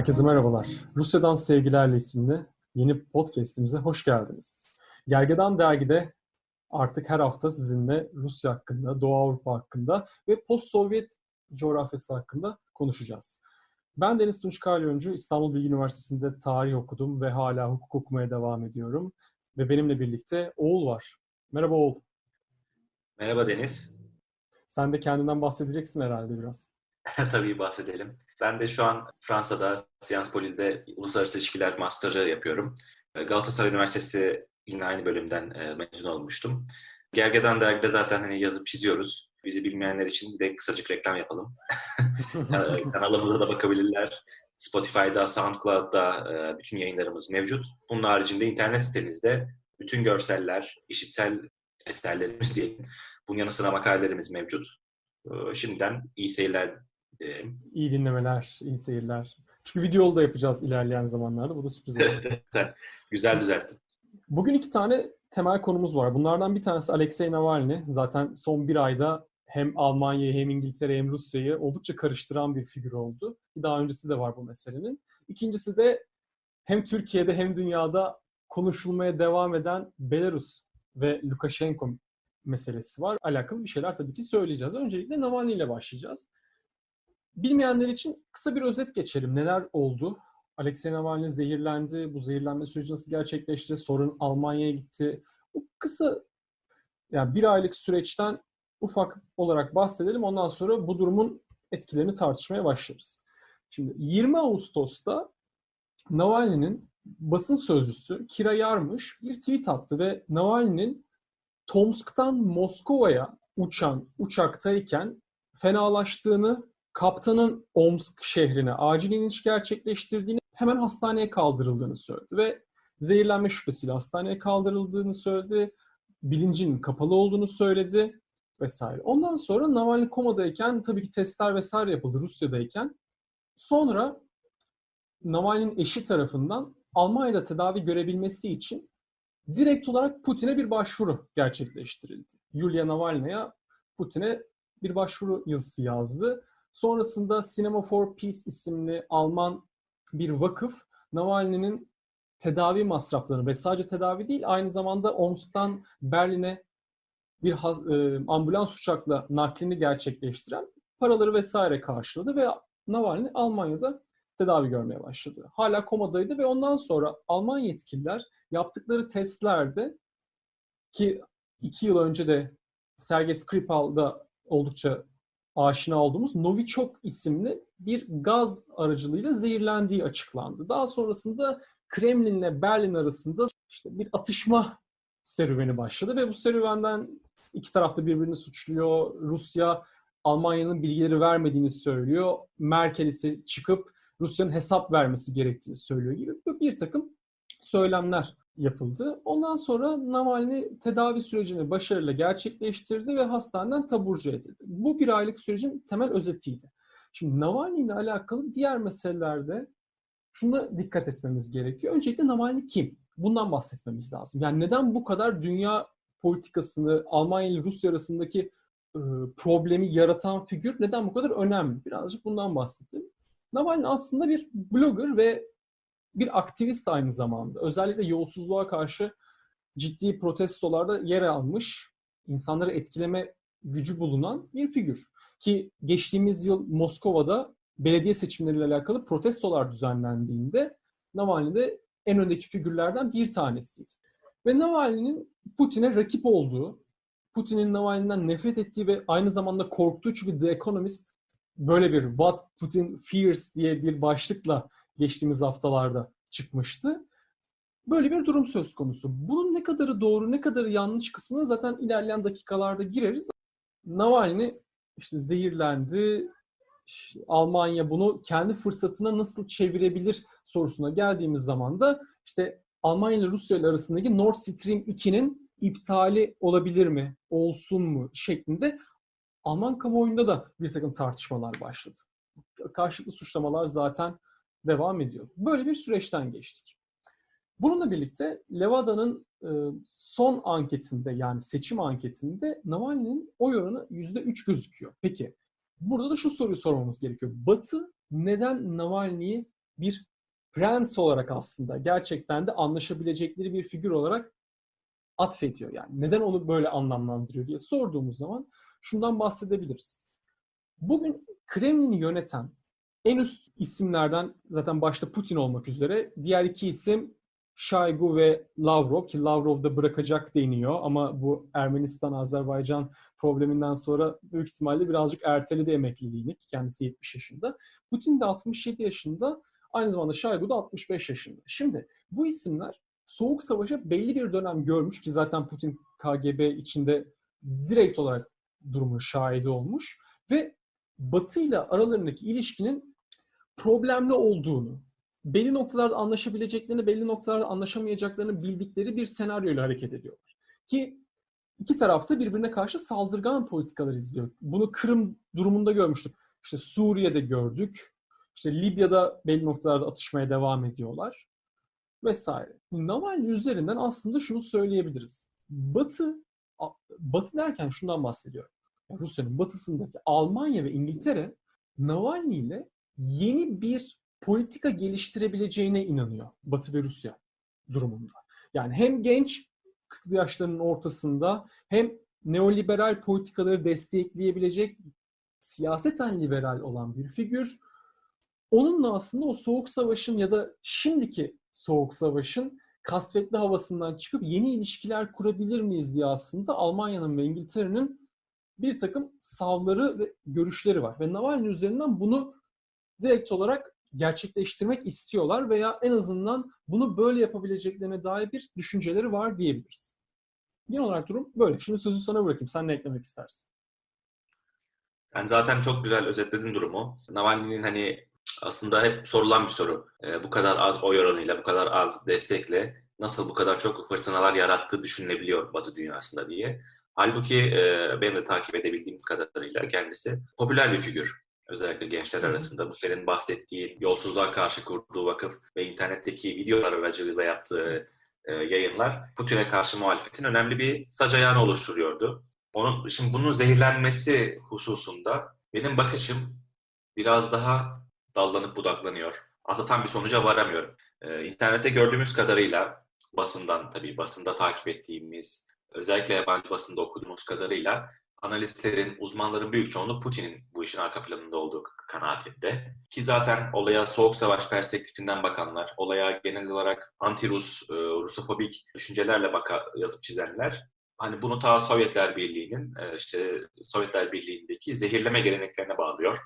Herkese merhabalar. Rusya'dan Sevgilerle isimli yeni podcastimize hoş geldiniz. Gergedan Dergi'de artık her hafta sizinle Rusya hakkında, Doğu Avrupa hakkında ve post-Sovyet coğrafyası hakkında konuşacağız. Ben Deniz Tunç Kalyoncu, İstanbul Bilgi Üniversitesi'nde tarih okudum ve hala hukuk okumaya devam ediyorum. Ve benimle birlikte Oğul var. Merhaba Oğul. Merhaba Deniz. Sen de kendinden bahsedeceksin herhalde biraz. Tabii bahsedelim. Ben de şu an Fransa'da Sciences Po'de Uluslararası İlişkiler Master'ı yapıyorum. Galatasaray Üniversitesi yine aynı bölümden e, mezun olmuştum. Gergedan dergide zaten hani yazıp çiziyoruz. Bizi bilmeyenler için bir de kısacık reklam yapalım. Kanalımıza da bakabilirler. Spotify'da, SoundCloud'da e, bütün yayınlarımız mevcut. Bunun haricinde internet sitemizde bütün görseller, işitsel eserlerimiz diyelim. Bunun yanı sıra makalelerimiz mevcut. E, şimdiden iyi seyirler diyelim. İyi dinlemeler, iyi seyirler. Çünkü videolu da yapacağız ilerleyen zamanlarda. Bu da sürpriz. Güzel düzelttin. Bugün iki tane temel konumuz var. Bunlardan bir tanesi Alexei Navalny. Zaten son bir ayda hem Almanya'yı hem İngiltere hem Rusya'yı oldukça karıştıran bir figür oldu. Daha öncesi de var bu meselenin. İkincisi de hem Türkiye'de hem dünyada konuşulmaya devam eden Belarus ve Lukashenko meselesi var. Alakalı bir şeyler tabii ki söyleyeceğiz. Öncelikle Navalny ile başlayacağız. Bilmeyenler için kısa bir özet geçelim. Neler oldu? Alexei Navalny zehirlendi. Bu zehirlenme süreci nasıl gerçekleşti? Sorun Almanya'ya gitti. Bu kısa yani bir aylık süreçten ufak olarak bahsedelim. Ondan sonra bu durumun etkilerini tartışmaya başlarız. Şimdi 20 Ağustos'ta Navalny'nin basın sözcüsü Kira Yarmış bir tweet attı ve Navalny'nin Tomsk'tan Moskova'ya uçan uçaktayken fenalaştığını, kaptanın Omsk şehrine acil iniş gerçekleştirdiğini, hemen hastaneye kaldırıldığını söyledi ve zehirlenme şüphesiyle hastaneye kaldırıldığını söyledi, bilincinin kapalı olduğunu söyledi vesaire. Ondan sonra Navalny komadayken tabii ki testler vesaire yapıldı Rusya'dayken. Sonra Navalny'nin eşi tarafından Almanya'da tedavi görebilmesi için direkt olarak Putin'e bir başvuru gerçekleştirildi. Yulia Navalnya'ya Putin'e bir başvuru yazısı yazdı. Sonrasında Cinema for Peace isimli Alman bir vakıf Navalny'nin tedavi masraflarını ve sadece tedavi değil aynı zamanda Omsk'tan Berlin'e bir haz, e, ambulans uçakla naklini gerçekleştiren paraları vesaire karşıladı ve Navalny Almanya'da tedavi görmeye başladı. Hala komadaydı ve ondan sonra Alman yetkililer yaptıkları testlerde ki iki yıl önce de Sergey Skripal'da oldukça aşina olduğumuz Novichok isimli bir gaz aracılığıyla zehirlendiği açıklandı. Daha sonrasında Kremlin ile Berlin arasında işte bir atışma serüveni başladı ve bu serüvenden iki tarafta birbirini suçluyor. Rusya Almanya'nın bilgileri vermediğini söylüyor. Merkel ise çıkıp Rusya'nın hesap vermesi gerektiğini söylüyor gibi bir takım söylemler yapıldı. Ondan sonra Navalny tedavi sürecini başarıyla gerçekleştirdi ve hastaneden taburcu edildi. Bu bir aylık sürecin temel özetiydi. Şimdi Navalny ile alakalı diğer meselelerde şuna dikkat etmemiz gerekiyor. Öncelikle Navalny kim? Bundan bahsetmemiz lazım. Yani neden bu kadar dünya politikasını, Almanya ile Rusya arasındaki e, problemi yaratan figür neden bu kadar önemli? Birazcık bundan bahsedelim. Navalny aslında bir blogger ve bir aktivist aynı zamanda. Özellikle yolsuzluğa karşı ciddi protestolarda yer almış, insanları etkileme gücü bulunan bir figür. Ki geçtiğimiz yıl Moskova'da belediye seçimleriyle alakalı protestolar düzenlendiğinde Navalny de en öndeki figürlerden bir tanesiydi. Ve Navalny'nin Putin'e rakip olduğu, Putin'in Navalny'den nefret ettiği ve aynı zamanda korktuğu çünkü The Economist böyle bir What Putin Fears diye bir başlıkla geçtiğimiz haftalarda çıkmıştı. Böyle bir durum söz konusu. Bunun ne kadarı doğru, ne kadarı yanlış kısmına zaten ilerleyen dakikalarda gireriz. Navalny işte zehirlendi, Almanya bunu kendi fırsatına nasıl çevirebilir sorusuna geldiğimiz zaman da işte Almanya ile Rusya ile arasındaki Nord Stream 2'nin iptali olabilir mi, olsun mu şeklinde Alman kamuoyunda da bir takım tartışmalar başladı. Karşılıklı suçlamalar zaten devam ediyor. Böyle bir süreçten geçtik. Bununla birlikte Levada'nın e, son anketinde yani seçim anketinde Navalny'nin oy oranı %3 gözüküyor. Peki burada da şu soruyu sormamız gerekiyor. Batı neden Navalny'yi bir prens olarak aslında gerçekten de anlaşabilecekleri bir figür olarak atfediyor. Yani neden onu böyle anlamlandırıyor diye sorduğumuz zaman şundan bahsedebiliriz. Bugün Kremlin'i yöneten en üst isimlerden zaten başta Putin olmak üzere diğer iki isim Şaygu ve Lavrov ki Lavrov da bırakacak deniyor ama bu Ermenistan-Azerbaycan probleminden sonra büyük ihtimalle birazcık erteledi emekliliğini ki kendisi 70 yaşında. Putin de 67 yaşında aynı zamanda Şaygu da 65 yaşında. Şimdi bu isimler Soğuk Savaş'a belli bir dönem görmüş ki zaten Putin KGB içinde direkt olarak durumun şahidi olmuş ve Batı ile aralarındaki ilişkinin problemli olduğunu, belli noktalarda anlaşabileceklerini, belli noktalarda anlaşamayacaklarını bildikleri bir senaryoyla hareket ediyorlar. Ki iki tarafta birbirine karşı saldırgan politikalar izliyor. Bunu Kırım durumunda görmüştük. İşte Suriye'de gördük. İşte Libya'da belli noktalarda atışmaya devam ediyorlar. Vesaire. Navalny üzerinden aslında şunu söyleyebiliriz. Batı, Batı derken şundan bahsediyorum. Rusya'nın batısındaki Almanya ve İngiltere Navalny ile yeni bir politika geliştirebileceğine inanıyor Batı ve Rusya durumunda. Yani hem genç 40 yaşlarının ortasında hem neoliberal politikaları destekleyebilecek siyaseten liberal olan bir figür. Onunla aslında o soğuk savaşın ya da şimdiki soğuk savaşın kasvetli havasından çıkıp yeni ilişkiler kurabilir miyiz diye aslında Almanya'nın ve İngiltere'nin bir takım savları ve görüşleri var. Ve Navalny üzerinden bunu direkt olarak gerçekleştirmek istiyorlar veya en azından bunu böyle yapabileceklerine dair bir düşünceleri var diyebiliriz. Genel olarak durum böyle. Şimdi sözü sana bırakayım. Sen ne eklemek istersin? Yani zaten çok güzel özetledin durumu. Navalny'nin hani aslında hep sorulan bir soru. E, bu kadar az oy oranıyla, bu kadar az destekle nasıl bu kadar çok fırtınalar yarattığı düşünülebiliyor Batı dünyasında diye. Halbuki e, benim de takip edebildiğim kadarıyla kendisi popüler bir figür. Özellikle gençler arasında bu senin bahsettiğin yolsuzluğa karşı kurduğu vakıf ve internetteki videolar aracılığıyla yaptığı e, yayınlar Putin'e karşı muhalefetin önemli bir sac ayağını oluşturuyordu. Onun, şimdi bunun zehirlenmesi hususunda benim bakışım biraz daha dallanıp budaklanıyor. Aslında tam bir sonuca varamıyorum. Ee, internette gördüğümüz kadarıyla basından tabii basında takip ettiğimiz özellikle yabancı basında okuduğumuz kadarıyla analistlerin, uzmanların büyük çoğunluğu Putin'in bu işin arka planında olduğu kanaatinde. Ki zaten olaya soğuk savaş perspektifinden bakanlar, olaya genel olarak anti-Rus, e, Rusofobik düşüncelerle baka, yazıp çizenler hani bunu ta Sovyetler Birliği'nin e, işte Sovyetler Birliği'ndeki zehirleme geleneklerine bağlıyor.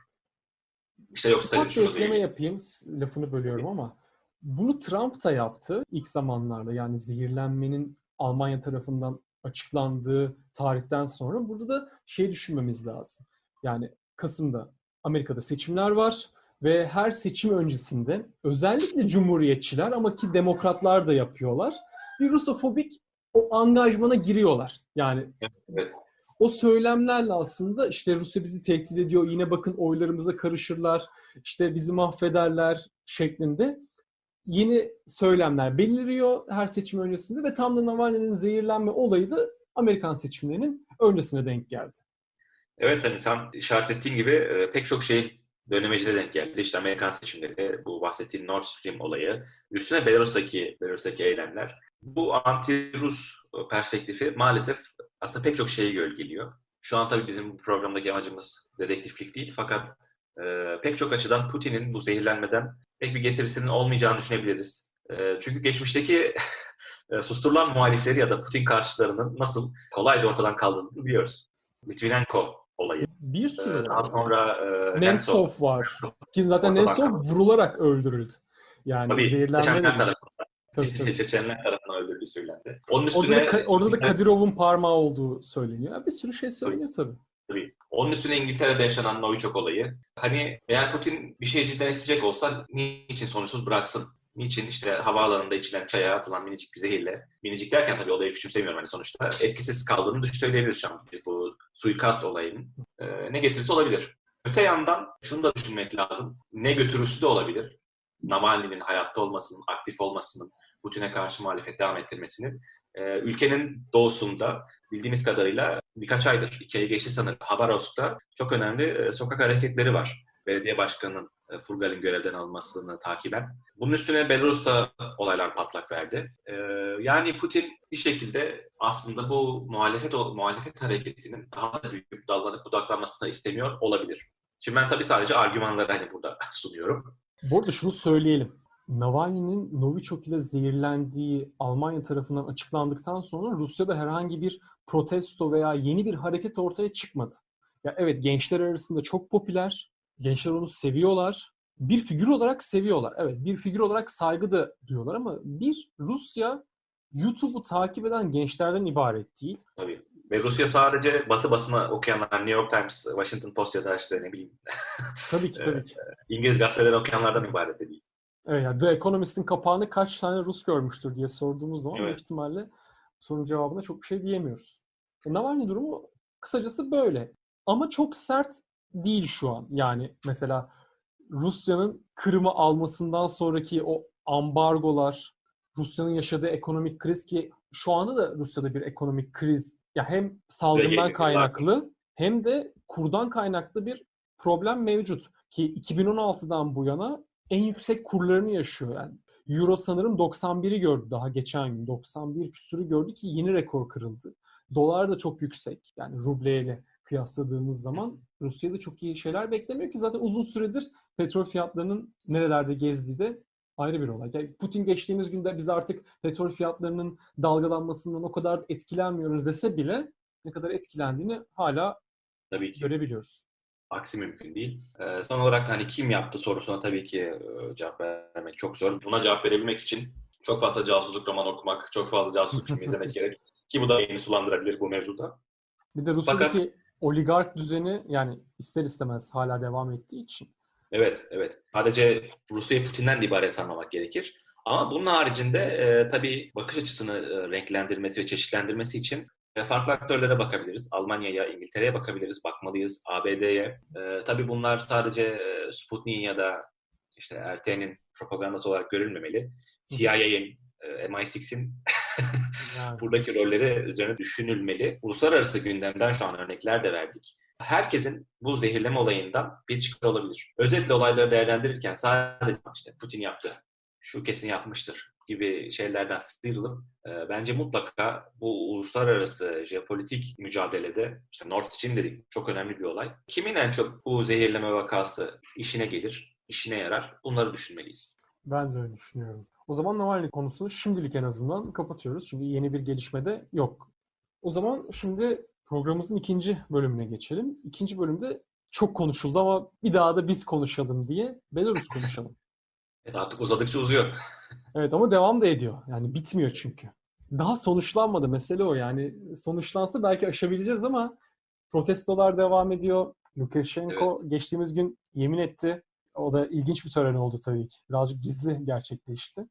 İşte yok Stalin şunu ekleme yapayım, lafını bölüyorum ama bunu Trump da yaptı ilk zamanlarda. Yani zehirlenmenin Almanya tarafından açıklandığı tarihten sonra burada da şey düşünmemiz lazım. Yani Kasım'da Amerika'da seçimler var ve her seçim öncesinde özellikle cumhuriyetçiler ama ki demokratlar da yapıyorlar. Bir Rusofobik o angajmana giriyorlar. Yani evet. o söylemlerle aslında işte Rusya bizi tehdit ediyor, yine bakın oylarımıza karışırlar, işte bizi mahvederler şeklinde yeni söylemler beliriyor her seçim öncesinde ve tam da Navalny'nin zehirlenme olayı da Amerikan seçimlerinin öncesine denk geldi. Evet hani sen işaret ettiğin gibi e, pek çok şeyin dönemecine denk geldi. İşte Amerikan seçimleri, bu bahsettiğin Nord Stream olayı, üstüne Belarus'taki, Belarus'taki eylemler. Bu anti-Rus perspektifi maalesef aslında pek çok şeyi gölgeliyor. Şu an tabii bizim programdaki amacımız dedektiflik değil fakat e, pek çok açıdan Putin'in bu zehirlenmeden pek bir getirisinin olmayacağını düşünebiliriz. E, çünkü geçmişteki e, susturulan muhalifleri ya da Putin karşılarının nasıl kolayca ortadan kaldırıldığını biliyoruz. Litvinenko olayı. Bir sürü. Ee, daha sonra e, Nemtsov var. Ki zaten Nemtsov vurularak öldürüldü. Yani tabii, zehirlenme tarafından. Tabii, tabii. Çeçenler tarafından öldürüldüğü söylendi. Onun üstüne... Orada da, orada da Kadirov'un parmağı olduğu söyleniyor. Bir sürü şey söyleniyor tabii. tabii. Tabii. Onun üstüne İngiltere'de yaşanan Novichok olayı. Hani eğer Putin bir şey cidden isteyecek olsa niçin sonuçsuz bıraksın? Niçin işte havaalanında içilen çaya atılan minicik bir zehirle, minicik derken tabii olayı küçümsemiyorum hani sonuçta, etkisiz kaldığını söyleyebiliriz şu an biz bu suikast olayının. E, ne getirisi olabilir. Öte yandan şunu da düşünmek lazım. Ne götürüsü de olabilir. Navalny'nin hayatta olmasının, aktif olmasının, Putin'e karşı muhalefet devam ettirmesinin. E, ülkenin doğusunda bildiğimiz kadarıyla birkaç aydır, iki ayı geçti sanırım, Habarovsk'ta çok önemli e, sokak hareketleri var belediye başkanının Furgal'in görevden alınmasını takiben. Bunun üstüne Belarus'ta olaylar patlak verdi. E, yani Putin bir şekilde aslında bu muhalefet muhalefet hareketinin daha da büyük dallanıp budaklanmasını istemiyor olabilir. Şimdi ben tabii sadece argümanları hani burada sunuyorum. Bu arada şunu söyleyelim. Navalny'nin Novichok ile zehirlendiği Almanya tarafından açıklandıktan sonra Rusya'da herhangi bir protesto veya yeni bir hareket ortaya çıkmadı. Ya evet gençler arasında çok popüler. Gençler onu seviyorlar. Bir figür olarak seviyorlar. Evet bir figür olarak saygı da duyuyorlar ama bir Rusya YouTube'u takip eden gençlerden ibaret değil. Tabii. Ve Rusya sadece batı basını okuyanlar, New York Times, Washington Post ya da işte ne bileyim. tabii ki tabii ki. İngiliz gazeteleri okuyanlardan ibaret de değil. Evet, yani The Economist'in kapağını kaç tane Rus görmüştür diye sorduğumuz zaman evet. büyük ihtimalle sorunun cevabına çok bir şey diyemiyoruz. E, Navalny durumu kısacası böyle. Ama çok sert değil şu an. Yani mesela Rusya'nın Kırım'ı almasından sonraki o ambargolar, Rusya'nın yaşadığı ekonomik kriz ki şu anda da Rusya'da bir ekonomik kriz ya hem salgından kaynaklı hem de kurdan kaynaklı bir problem mevcut. Ki 2016'dan bu yana en yüksek kurlarını yaşıyor yani. Euro sanırım 91'i gördü daha geçen gün. 91 küsürü gördü ki yeni rekor kırıldı. Dolar da çok yüksek. Yani rubleyle kıyasladığınız zaman Rusya'da çok iyi şeyler beklemiyor ki zaten uzun süredir petrol fiyatlarının nerelerde gezdiği de ayrı bir olay. Yani Putin geçtiğimiz günde biz artık petrol fiyatlarının dalgalanmasından o kadar etkilenmiyoruz dese bile ne kadar etkilendiğini hala Tabii ki. görebiliyoruz. Aksi mümkün değil. Ee, son olarak hani kim yaptı sorusuna tabii ki e, cevap vermek çok zor. Buna cevap verebilmek için çok fazla casusluk roman okumak, çok fazla casusluk film izlemek gerek. Ki bu da beni sulandırabilir bu mevzuda. Bir de Rusya'daki Fakat, oligark düzeni yani ister istemez hala devam ettiği için. Evet, evet. Sadece Rusya'yı Putin'den de ibaret sanmamak gerekir. Ama bunun haricinde e, tabii bakış açısını e, renklendirmesi ve çeşitlendirmesi için e, farklı aktörlere bakabiliriz. Almanya'ya, İngiltere'ye bakabiliriz, bakmalıyız. ABD'ye. E, tabii bunlar sadece e, Sputnik'in ya da işte RT'nin propagandası olarak görülmemeli. CIA'nin, e, MI6'in buradaki rolleri üzerine düşünülmeli. Uluslararası gündemden şu an örnekler de verdik. Herkesin bu zehirleme olayından bir çıkar olabilir. Özetle olayları değerlendirirken sadece işte Putin yaptı, şu kesin yapmıştır gibi şeylerden sıyrılıp e, bence mutlaka bu uluslararası jeopolitik mücadelede işte Nord Stream dedik çok önemli bir olay. Kimin en çok bu zehirleme vakası işine gelir, işine yarar bunları düşünmeliyiz. Ben de öyle düşünüyorum. O zaman Navalny konusunu şimdilik en azından kapatıyoruz. Çünkü yeni bir gelişme de yok. O zaman şimdi programımızın ikinci bölümüne geçelim. İkinci bölümde çok konuşuldu ama bir daha da biz konuşalım diye Belarus konuşalım. Evet, artık uzadıkça uzuyor. evet ama devam da ediyor. Yani bitmiyor çünkü. Daha sonuçlanmadı. Mesele o yani. Sonuçlansa belki aşabileceğiz ama protestolar devam ediyor. Lukashenko evet. geçtiğimiz gün yemin etti. O da ilginç bir tören oldu tabii ki. Birazcık gizli gerçekleşti.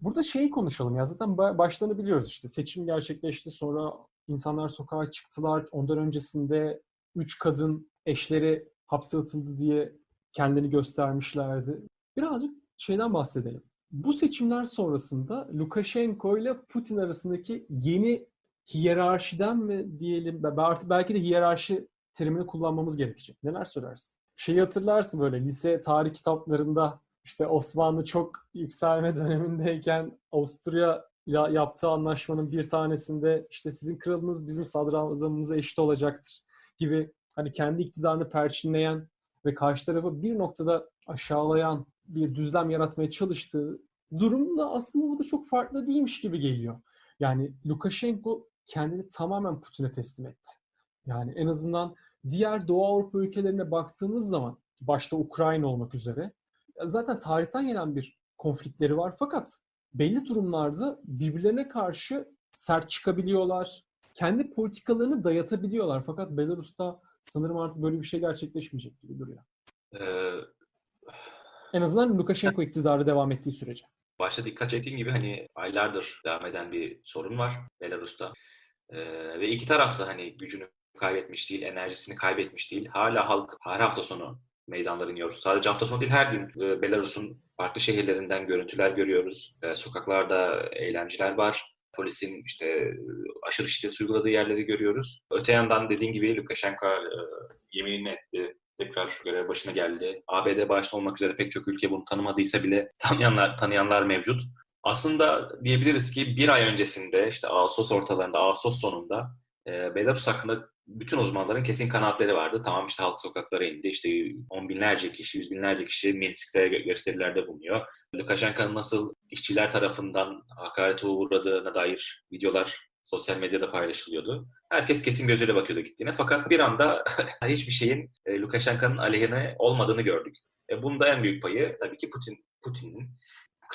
Burada şeyi konuşalım ya zaten başlarını biliyoruz işte. Seçim gerçekleşti sonra insanlar sokağa çıktılar. Ondan öncesinde üç kadın eşleri hapse atıldı diye kendini göstermişlerdi. Birazcık şeyden bahsedelim. Bu seçimler sonrasında Lukashenko ile Putin arasındaki yeni hiyerarşiden mi diyelim, belki de hiyerarşi terimini kullanmamız gerekecek. Neler söylersin? Şeyi hatırlarsın böyle lise tarih kitaplarında işte Osmanlı çok yükselme dönemindeyken Avusturya ile yaptığı anlaşmanın bir tanesinde işte sizin kralınız bizim sadrazamımıza eşit olacaktır gibi hani kendi iktidarını perçinleyen ve karşı tarafı bir noktada aşağılayan bir düzlem yaratmaya çalıştığı durumda aslında bu da çok farklı değilmiş gibi geliyor. Yani Lukashenko kendini tamamen Putin'e teslim etti. Yani en azından diğer Doğu Avrupa ülkelerine baktığımız zaman başta Ukrayna olmak üzere zaten tarihten gelen bir konfliktleri var fakat belli durumlarda birbirlerine karşı sert çıkabiliyorlar. Kendi politikalarını dayatabiliyorlar fakat Belarus'ta sanırım artık böyle bir şey gerçekleşmeyecek gibi duruyor. Ee, en azından Lukashenko iktidarı devam ettiği sürece. Başta dikkat ettiğim gibi hani aylardır devam eden bir sorun var Belarus'ta. Ee, ve iki taraf da hani gücünü kaybetmiş değil, enerjisini kaybetmiş değil. Hala halk her hafta sonu meydanlara iniyor. Sadece hafta sonu değil her gün e, Belarus'un farklı şehirlerinden görüntüler görüyoruz. E, sokaklarda eylemciler var. Polisin işte aşırı şiddet uyguladığı yerleri görüyoruz. Öte yandan dediğin gibi Lukashenko e, yeminini etti tekrar görev başına geldi. ABD başta olmak üzere pek çok ülke bunu tanımadıysa bile tanıyanlar, tanıyanlar mevcut. Aslında diyebiliriz ki bir ay öncesinde işte Ağustos ortalarında, Ağustos sonunda e, Belarus hakkında bütün uzmanların kesin kanaatleri vardı. Tamam işte halk sokaklara indi. İşte on binlerce kişi, yüz binlerce kişi Minsk'te gösterilerde bulunuyor. Lukashenko'nun nasıl işçiler tarafından hakarete uğradığına dair videolar sosyal medyada paylaşılıyordu. Herkes kesin gözüyle bakıyordu gittiğine. Fakat bir anda hiçbir şeyin e, Lukashenko'nun aleyhine olmadığını gördük. E, bunda en büyük payı tabii ki Putin Putin'in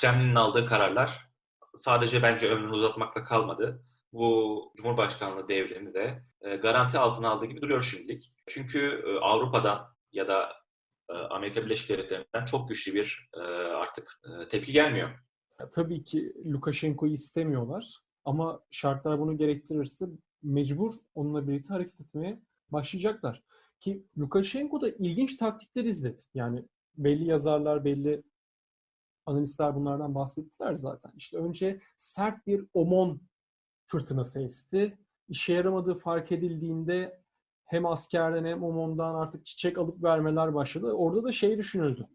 Kremlin'in aldığı kararlar sadece bence ömrünü uzatmakla kalmadı. Bu Cumhurbaşkanlığı devrini de e, garanti altına aldığı gibi duruyor şimdilik. Çünkü e, Avrupa'dan ya da e, Amerika Birleşik Devletleri'nden çok güçlü bir artık tepki gelmiyor. Tabii ki Lukashenko'yu istemiyorlar ama şartlar bunu gerektirirse mecbur onunla birlikte hareket etmeye başlayacaklar. Ki Lukashenko da ilginç taktikler izledi. Yani belli yazarlar, belli analistler bunlardan bahsettiler zaten. İşte önce sert bir omon fırtınası esti. İşe yaramadığı fark edildiğinde hem askerden hem omondan artık çiçek alıp vermeler başladı. Orada da şey düşünüldü.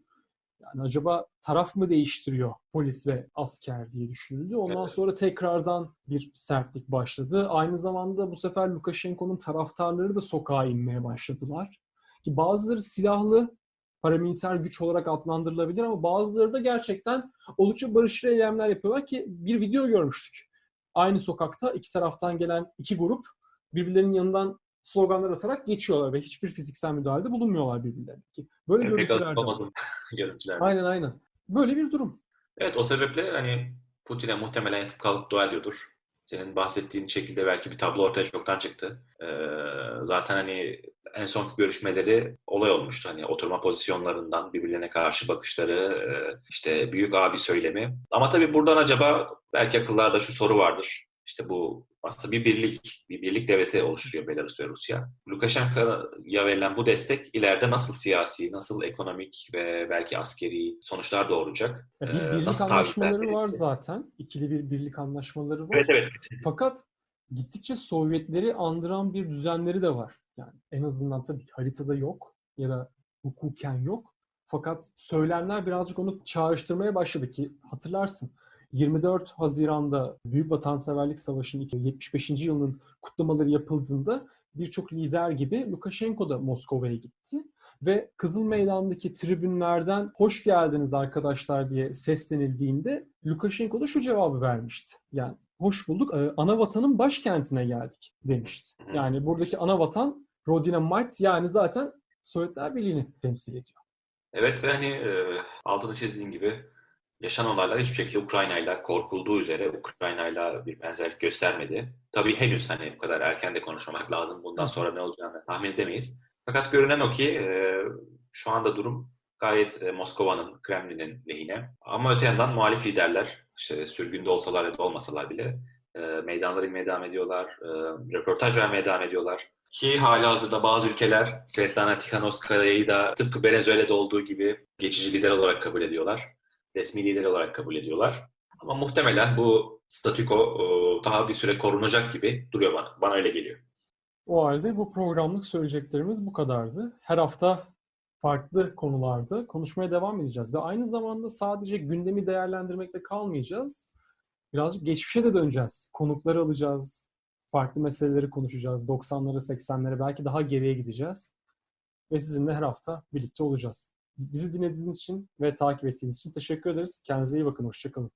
Yani acaba taraf mı değiştiriyor polis ve asker diye düşünüldü. Ondan evet. sonra tekrardan bir sertlik başladı. Aynı zamanda bu sefer Lukashenko'nun taraftarları da sokağa inmeye başladılar. Ki bazıları silahlı paramiliter güç olarak adlandırılabilir ama bazıları da gerçekten oldukça barışçı eylemler yapıyorlar ki bir video görmüştük. Aynı sokakta iki taraftan gelen iki grup birbirlerinin yanından sloganlar atarak geçiyorlar ve hiçbir fiziksel müdahalede bulunmuyorlar birbirlerine. Ki böyle yani görüntüler görüntüler. Aynen aynen. Böyle bir durum. Evet o sebeple hani Putin'e muhtemelen yatıp kalıp dua ediyordur. Senin bahsettiğin şekilde belki bir tablo ortaya çoktan çıktı. Ee, zaten hani en sonki görüşmeleri olay olmuştu. Hani oturma pozisyonlarından birbirlerine karşı bakışları, işte büyük abi söylemi. Ama tabii buradan acaba belki akıllarda şu soru vardır. İşte bu aslında bir birlik, bir birlik devleti oluşturuyor Belarus ve Rusya. Lukashenko'ya verilen bu destek ileride nasıl siyasi, nasıl ekonomik ve belki askeri sonuçlar doğuracak? Ya bir birlik nasıl anlaşmaları var zaten. İkili bir birlik anlaşmaları var. Evet evet. Fakat gittikçe Sovyetleri andıran bir düzenleri de var. Yani en azından tabii haritada yok ya da hukuken yok. Fakat söylemler birazcık onu çağrıştırmaya başladı ki hatırlarsın 24 Haziran'da Büyük Vatanseverlik Savaşı'nın 75. yılının kutlamaları yapıldığında birçok lider gibi Lukashenko da Moskova'ya gitti. Ve Kızıl Meydan'daki tribünlerden hoş geldiniz arkadaşlar diye seslenildiğinde Lukashenko da şu cevabı vermişti. Yani hoş bulduk, ee, ana vatanın başkentine geldik demişti. Yani buradaki ana vatan Rodina Might yani zaten Sovyetler Birliği'ni temsil ediyor. Evet ve hani e, altını çizdiğin gibi yaşanan olaylar hiçbir şekilde Ukrayna ile korkulduğu üzere Ukrayna ile bir benzerlik göstermedi. Tabii henüz hani bu kadar erken de konuşmamak lazım. Bundan sonra ne olacağını tahmin edemeyiz. Fakat görünen o ki e, şu anda durum gayet e, Moskova'nın, Kremlin'in lehine. Ama öte yandan muhalif liderler, işte sürgünde olsalar ya da olmasalar bile e, meydanlara inmeye devam ediyorlar, e, röportaj vermeye devam ediyorlar. Ki hala hazırda bazı ülkeler Svetlana Tikhanovskaya'yı da tıpkı Venezuela'da olduğu gibi geçici lider olarak kabul ediyorlar resmi lider olarak kabul ediyorlar. Ama muhtemelen bu statüko daha bir süre korunacak gibi duruyor bana. Bana öyle geliyor. O halde bu programlık söyleyeceklerimiz bu kadardı. Her hafta farklı konularda konuşmaya devam edeceğiz. Ve aynı zamanda sadece gündemi değerlendirmekle kalmayacağız. Birazcık geçmişe de döneceğiz. Konukları alacağız. Farklı meseleleri konuşacağız. 90'lara, 80'lere belki daha geriye gideceğiz. Ve sizinle her hafta birlikte olacağız. Bizi dinlediğiniz için ve takip ettiğiniz için teşekkür ederiz. Kendinize iyi bakın. Hoşçakalın.